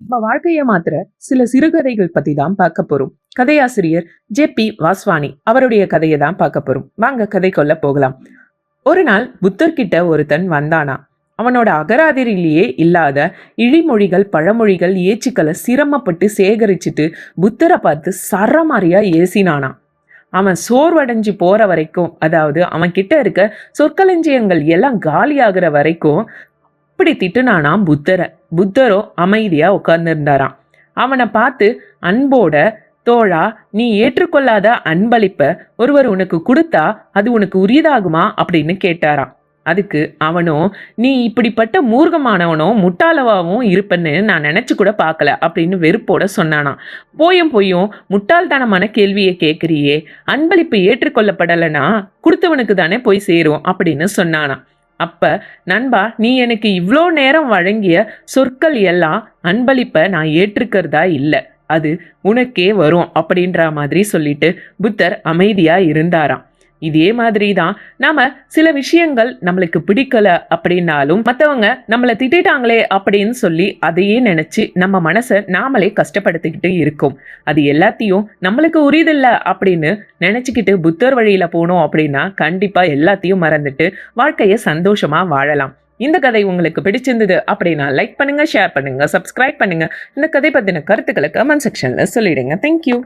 நம்ம வாழ்க்கையை மாத்திர சில சிறுகதைகள் பத்தி தான் பார்க்க போறோம். கதையாசிரியர் ஜே பி வாஸ்வானி அவருடைய கதையை தான் பார்க்க போறோம். வாங்க கதை கொள்ள போகலாம். ஒரு நாள் புத்தர்கிட்ட ஒருத்தன் வந்தானா. அவனோட அகராதிரிலேயே இல்லாத இழிமொழிகள் பழமொழிகள் ஏச்சுக்களை சிரமப்பட்டு சேகரிச்சுட்டு புத்தரை பார்த்து சரமாரியா ஏசினானா. அவன் சோர்வடைஞ்சு போற வரைக்கும் அதாவது அவன் கிட்ட இருக்க சொற்களஞ்சியங்கள் எல்லாம் காலியாகிற வரைக்கும் அப்படி திட்டுனானாம் புத்தரை. புத்தரோ அமைதியா உட்கார்ந்துருந்தாராம் அவனை பார்த்து அன்போட தோழா நீ ஏற்றுக்கொள்ளாத அன்பளிப்ப ஒருவர் உனக்கு கொடுத்தா அது உனக்கு உரியதாகுமா? அப்படின்னு கேட்டாராம். அதுக்கு அவனும் நீ இப்படிப்பட்ட மூர்க்கமானவனோ முட்டாளவாவும் இருப்பன்னு நான் நினைச்சு கூட பார்க்கல அப்படின்னு வெறுப்போட சொன்னானா போயும் போயும் முட்டாள்தனமான கேள்வியை கேட்குறியே அன்பளிப்பு ஏற்றுக்கொள்ளப்படலைன்னா கொடுத்தவனுக்கு தானே போய் சேரும் அப்படின்னு சொன்னானா அப்ப நண்பா நீ எனக்கு இவ்வளோ நேரம் வழங்கிய சொற்கள் எல்லாம் அன்பளிப்பை நான் ஏற்றுக்கிறதா இல்லை. அது உனக்கே வரும் அப்படின்ற மாதிரி சொல்லிட்டு புத்தர் அமைதியா இருந்தாராம். இதே மாதிரி தான் நாம சில விஷயங்கள் நம்மளுக்கு பிடிக்கல அப்படின்னாலும் மற்றவங்க நம்மளை திட்டாங்களே அப்படின்னு சொல்லி அதையே நினைச்சு நம்ம மனசை நாமளே கஷ்டப்படுத்திக்கிட்டு இருக்கோம். அது எல்லாத்தையும் நம்மளுக்கு உரியதில்ல அப்படின்னு நினைச்சுக்கிட்டு புத்தர் வழியில போனோம் அப்படின்னா கண்டிப்பா எல்லாத்தையும் மறந்துட்டு வாழ்க்கையை சந்தோஷமா வாழலாம். இந்த கதை உங்களுக்கு பிடிச்சிருந்தது அப்படின்னா லைக் பண்ணுங்க ஷேர் பண்ணுங்க சப்ஸ்கிரைப் பண்ணுங்க. இந்த கதை பத்தின கருத்துக்களை கமெண்ட் செக்ஷன்ல சொல்லிடுங்க. தேங்க்யூ